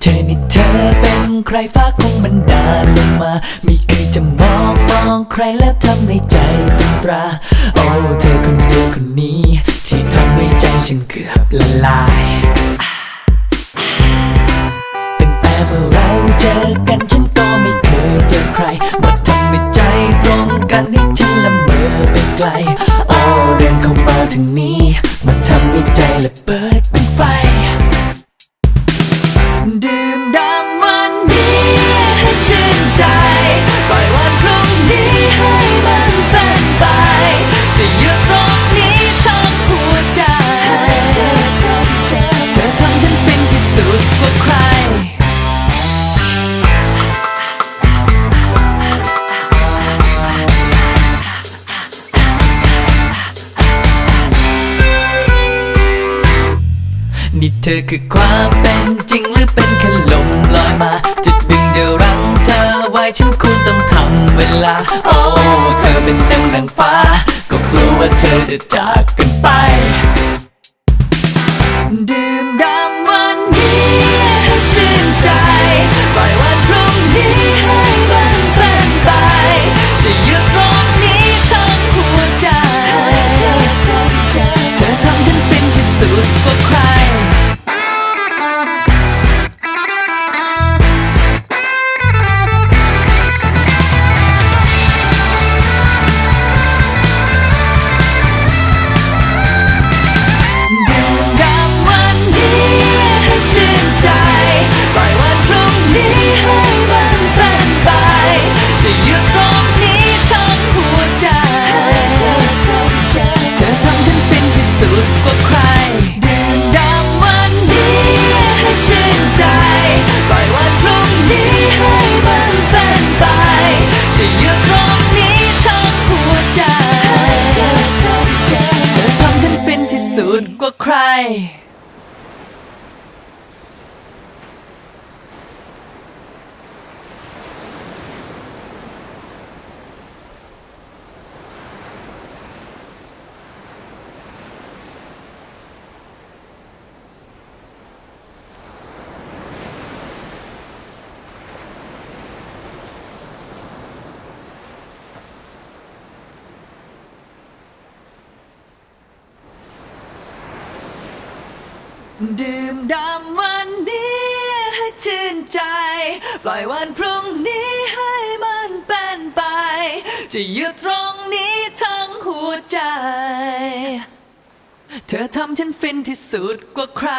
เธอนี่เธอเป็นใครฟ้าคงบันดาลลงมา ไม่เคยจะมองมองใครแล้วทำในใจตึงตรา โอ้เธอคนเดียว มันทำด้วยใจระเบิด นี่เธอคือความเป็นจริงหรือเป็นแค่ลมลอยมา จะดึงเดรังเธอไว้ฉันควรต้องทำเวลา โอ้ เธอเป็นดังนางฟ้า ก็กลัวว่าเธอจะจาก สุดกว่าใคร ดื่มดำวันนี้ให้ชื่นใจ ปล่อยวันพรุ่งนี้ให้มันเป็นไป จะยืดตรงนี้ทั้งหัวใจ เธอทำฉันฟินที่สุดกว่าใคร